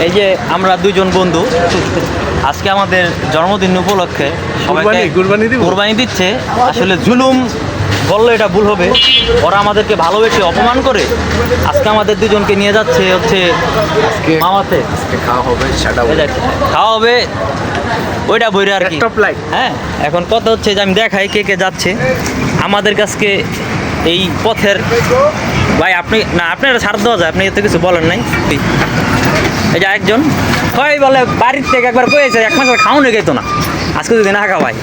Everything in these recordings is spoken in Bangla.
এই যে আমরা দুইজন বন্ধু আজকে আমাদের জন্মদিন উপলক্ষে সবাইকে কুরবানি- দিচ্ছে। আসলে জুলুম বললে এটা ভুল হবে। ওরা আমাদেরকে ভালোবেসে অপমান করে আজকে আমাদের দুজনকে নিয়ে যাচ্ছে হচ্ছে মামাতে। খাওয়া হবে খাওয়া হবে ওইটা বইরে আর কি। হ্যাঁ এখন কথা হচ্ছে যে আমি দেখাই কে কে যাচ্ছে। আমাদের কাছকে এই পথের ভাই আপনি না আপনার ছাড় দেওয়া যায় আপনি এত কিছু বলেন নাই। এই যে একজন হয় বলে বাড়ির থেকে একবার কয়েছে এক মাস খাওয়ানো গেতো না। আজকে যদি না খাওয়াই।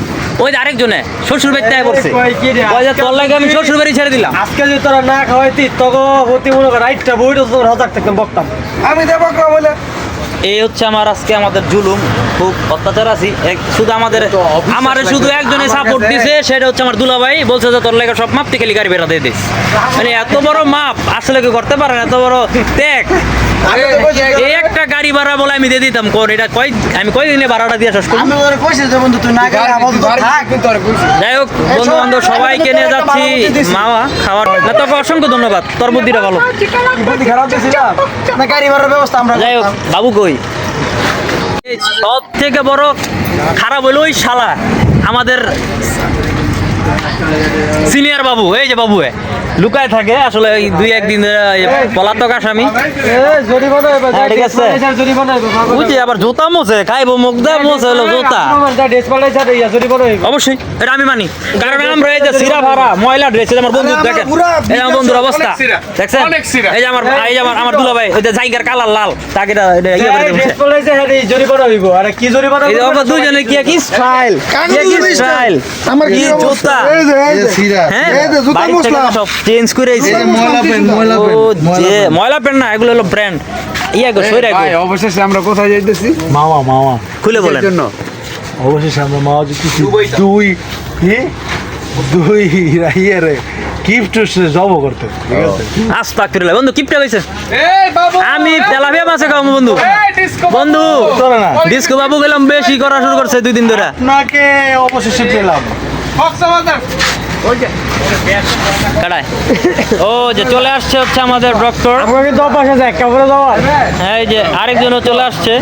ওই যে আরেকজনে শ্বশুর বাড়িতে তাই পড়ছে। কি ওই যে তোর লাগে আমি শ্বশুর বাড়ি ছেড়ে দিলাম। আজকে যদি তোরা না খাওয়াইতি তখন অতিমূলক মনে রাইটটা বইটা তোর হাজার টাকা বকতাম। আমি দেবো বলে এই হচ্ছে আমার আজকে আমাদের জুলুম। খুব অত্যাচার আছি। শুধু আমাদের আমার শুধু একজনে সাপোর্ট দিছে সেটা হচ্ছে আমার দুলাভাই। বলছে যে তোর লেগে সব মাপ থেকে গাড়ি বেড়া দিয়ে দিস। মানে এত বড় মাপ আসলে কেউ করতে পারে না? এত বড় ত্যাগ। এই একটা গাড়ি ভাড়া বলে আমি দিয়ে দিতাম। কোন এটা কয় আমি কয় দিনে ভাড়াটা দিয়ে শেষ থাক। যাই হোক বন্ধু বান্ধব সবাইকে নিয়ে যাচ্ছি মামা খাওয়ার। না তোকে অসংখ্য ধন্যবাদ। তোর বুদ্ধিটা ভালো। বুদ্ধি খারাপ দিছিলাম না? গাড়ি ভাড়ার ব্যবস্থা আমরা যাই হোক বাবু কই সব থেকে বড় খারাপ হলো ওই শালা আমাদের সিনিয়র বাবু এই যে বাবু লুকায় থাকে আসলে এই দুই একদিন পলাতক আসামি। হ্যাঁ, ঠিক আছে। বুঝছি আবার জুতা মোছে খাইবো মুখ দেয় মোছে হলো জুতা। জরিমানা হইব। অবশ্যই এটা আমি মানি। কারণ আমরা এই যে সিরা ভাড়া ময়লা ড্রেস আমার বন্ধু দেখেন এই আমার বন্ধুর অবস্থা অনেক দেখছেন? এই যে আমার এই যে আমার আমার দুলা ভাই ওই যে জাইগার কালার লাল তাকে এটা ইয়ে করে ড্রেস দিচ্ছে। পাল্টাইছে হ্যাঁ এই জরিমানা হইব। আর কি জরিমানা এই যে আমরা দুজনে কি কি স্টাইল কি স্টাইল আমার কি জুতা? এই যে, সিরা। হ্যাঁ? এই যে জুতা মুছলাম। চেঞ্জ করে আইছে। এই যে ময়লা পেন ময়লা ও পেন যে ময়লা পেন না এগুলো হলো ব্র্যান্ড ইয়া গো সইরা গো। ভাই অবশেষে আমরা কোথায় যাইতেছি? মামা মামা খুলে বলেন। জন্য? অবশেষে আমরা মামা জিতেছি দুই কি? দুই ইয়ে রে করতে। আস্তাগফিরুল্লাহ বন্ধু কিপটা কইছে? আমি তেলাপিয়া মাছে খাব বন্ধু। বন্ধু চলে না। ডিস্কো বাবু গেলাম বেশি করা শুরু করছে দুই দিন ধরে। আপনাকে অবশেষে পেলাম। কাটায়। ও যে চলে আসছে হচ্ছে আমাদের ডক্টর। কাপড়ে যাওয়ার হ্যাঁ। এই যে আরেকজনও চলে আসছে।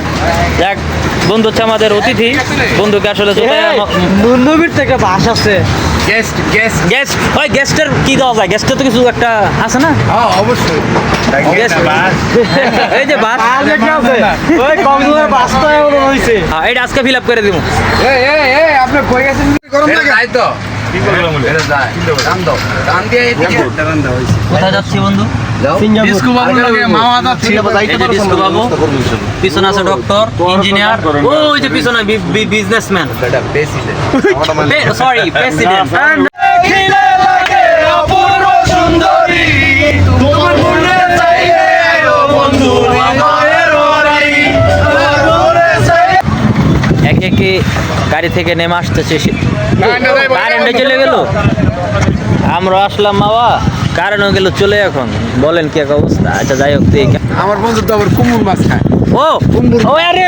যাক বন্ধু হচ্ছে আমাদের অতিথি। বন্ধুকে আসলে নন্দবীর থেকে বাস আছে। গেস্ট গেস্ট গেস্ট ওই গেস্টের কি দেওয়া যায়? গেস্টের তো কিছু একটা আছে না? হ্যাঁ অবশ্যই। এই যে বাস। ওই হ্যাঁ, এটা আজকে ফিল আপ করে দিব। এই এই এই আপনি কই গেছেন গরম লাগে? তো। কি বললাম এটা যায়। টান দাও টান দিয়ে এদিকে টান দাও কোথায় যাচ্ছি বন্ধু? পিছনে আছে ডক্টর ইঞ্জিনিয়ার ওই যে পিছনে বিজনেসম্যান সরি প্রেসিডেন্ট গাড়ি থেকে নেমে আসতেছে সে। কারেন্টে চলে গেল? আমরা আসলাম বাবা কারেন্টও গেল চলে এখন। বলেন কি এক অবস্থা? আচ্ছা যাই হোক আমার বন্ধু তো আবার কুমুর মাছ খায়। ও কুমুর ও আরে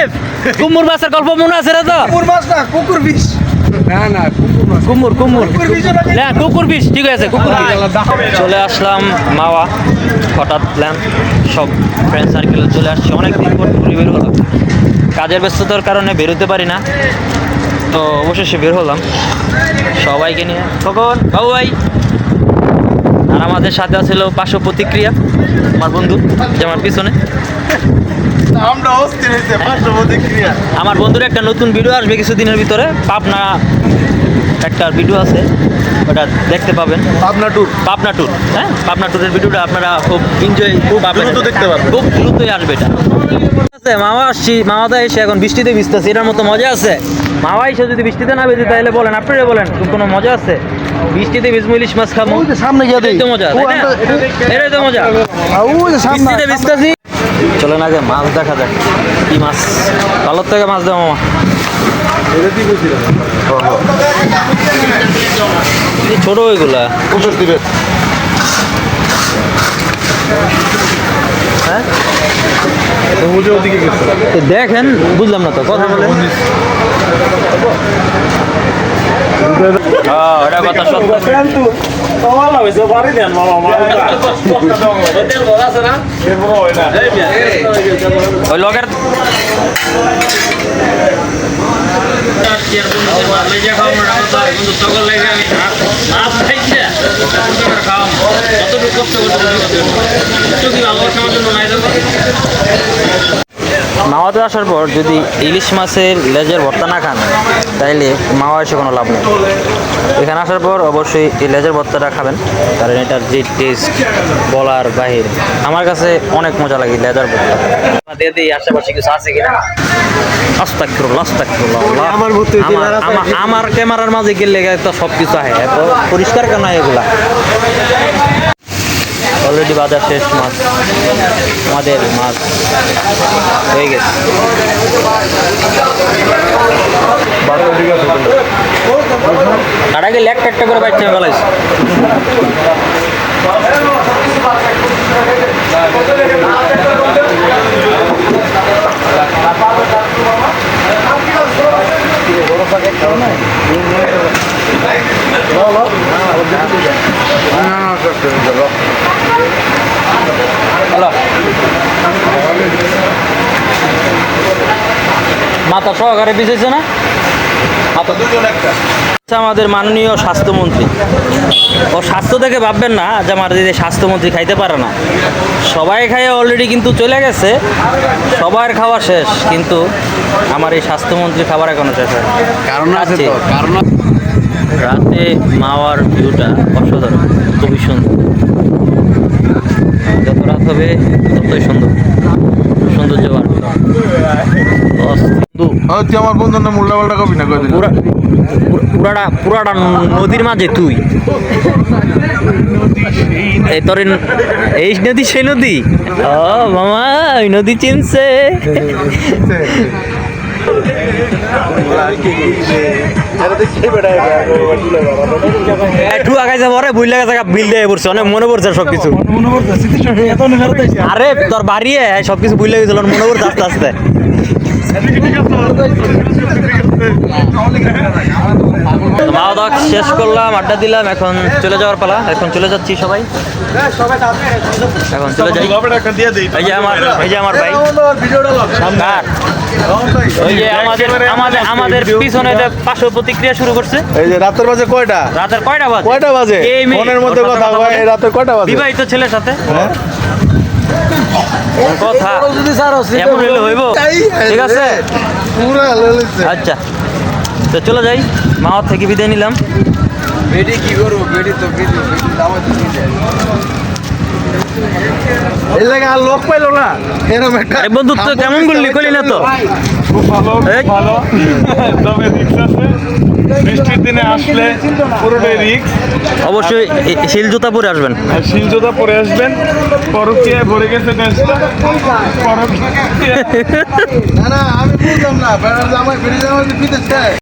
কুমুর মাছের গল্প মনে আছে রে তো কুকুর মাছ না কুকুর বিষ। না না কুমুর মাছ। কুমুর কুমুর। না কুকুর বিষ ঠিক আছে কুকুর বিষ। চলে আসলাম মাওয়া হঠাৎ প্ল্যান সব ফ্রেন্ড সার্কেলে চলে আসছে। অনেক দিন পর ঘুরে বের হলাম। কাজের ব্যস্ততার কারণে বেরোতে পারি না। তো অবশেষে বের হলাম। সবাইকে নিয়ে। তখন বাবু ভাই আর আমাদের সাথে ছিল পার্শ্ব প্রতিক্রিয়া আমার বন্ধু যে আমার পিছনে। আমরা বন্ধুর একটা নতুন ভিডিও আসবে কিছুদিনের ভিতরে পাবনা একটা ভিডিও আছে ওটা দেখতে পাবেন। পাবনা ট্যুর পাবনা ট্যুর হ্যাঁ? পাবনা ট্যুরের ভিডিওটা আপনারা খুব এনজয় খুব দ্রুত দেখতে পারবেন। খুব দ্রুতই আসবে এটা। আছে মামা আসছি মামাদা এসে এখন বৃষ্টিতে ভিজতেছে এটার মতো মজা আছে। মামা এসে যদি বৃষ্টিতে না বেজে তাহলে বলেন আপনারা বলেন কোনো মজা আছে? বৃষ্টিতে ভিজমু ইলিশ মাছ খাব সামনে গিয়ে তো মজা এটাই তো মজা। বৃষ্টিতে ভিজতেছি চলেন আগে মাছ দেখা যাক কি মাছ। ভালোর থেকে মাছ দেবো মামা। ছোট ওইগুলা হ্যাঁ? দেখেন বুঝলাম না তো কথা বলেন। হ্যাঁ, এটা কথা সত্য। ভালো হয়েছে বাড়ি মাওয়াতে আসার পর যদি ইলিশ মাছের লেজের ভর্তা না খান তাইলে মাওয়া এসে কোনো লাভ নেই। এখানে আসার পর অবশ্যই এই লেজের ভর্তাটা খাবেন কারণ এটার যে টেস্ট বলার বাহির আমার কাছে অনেক মজা লাগে লেজার ভর্তা। দিয়ে দিই আশেপাশে কিছু আছে কিনা। আমার ক্যামেরার মাঝে গেলে তো সব কিছু আহে পরিষ্কার কেন হয় এগুলা? অলরেডি বাজার শেষ মাছ। আমাদের মাছ হয়ে গেছে। কাটাকে লেগ একটা করে বাচ্চা ফেলাইছে। মাথা সহকারে বিছেছে না? মাথা আচ্ছা, আমাদের মাননীয় স্বাস্থ্যমন্ত্রী। ও স্বাস্থ্য দেখে ভাববেন না যে আমার দিদি স্বাস্থ্যমন্ত্রী খাইতে পারে না। সবাই খাইয়ে অলরেডি কিন্তু চলে গেছে সবার খাওয়া শেষ কিন্তু আমার এই স্বাস্থ্যমন্ত্রী খাবার এখনও শেষ হয় কারণ আছে কারণ রাতে মাওয়ার ভিউটা অসাধারণ খুবই সুন্দর। যত রাত হবে ততই সুন্দর। সৌন্দর্য বাড়বে আমার বন্ধুর নাম উল্টা পাল্টা কবি না কদিন পুরা পুরা- পুরাটা পুরাটা নদীর মাঝে তুই। এই তোর এই- এই নদী সেই নদী? ও মামা ওই নদী চিনছে। একটু যাব রে বুঝলে গেছে বিল দিয়ে পড়ছে অনেক মনে পড়ছে সব কিছু আরে তোর বাড়ি সব কিছু বুঝলে গেছিল মনে পড়ছে আস্তে আস্তে। খাওয়া দাওয়া শেষ করলাম আড্ডা দিলাম এখন চলে যাওয়ার পালা এখন চলে যাচ্ছি সবাই। এখন চলে যাই। এই যে আমার এই যে আমার ভাই। ওই যে আমাদের আমাদের আমাদের পিছনে যে পাশে প্রতিক্রিয়া শুরু করছে। এই যে রাতের বাজে কয়টা? রাতের কয়টা বাজে? কয়টা বাজে? ফোনের মধ্যে কথা রাতের কয়টা বাজে? বিবাহিত ছেলের সাথে। হ্যাঁ? কথা? এমন হইলে হইব? ঠিক আছে? আচ্ছা। তো চলে যাই। মামার থেকে বিদায় নিলাম। বেডি কি করব? বেডি তো লোক পাইলো না। এরকম একটা আরে কেমন করলি করলি না তো? এই, ভালো তবে রিক্স? আছে। বৃষ্টির দিনে আসলে পুরোটাই রিক্স। অবশ্যই শিল জুতা পরে আসবেন। আর শিলজোদা পরে আসবেন। পরকিয়ায় ভরে গেছে দেশটা পরকিয়া না না আমি বুঝলাম না। বেড়ার জামাই বেরিয়ে জামাই বিদেশে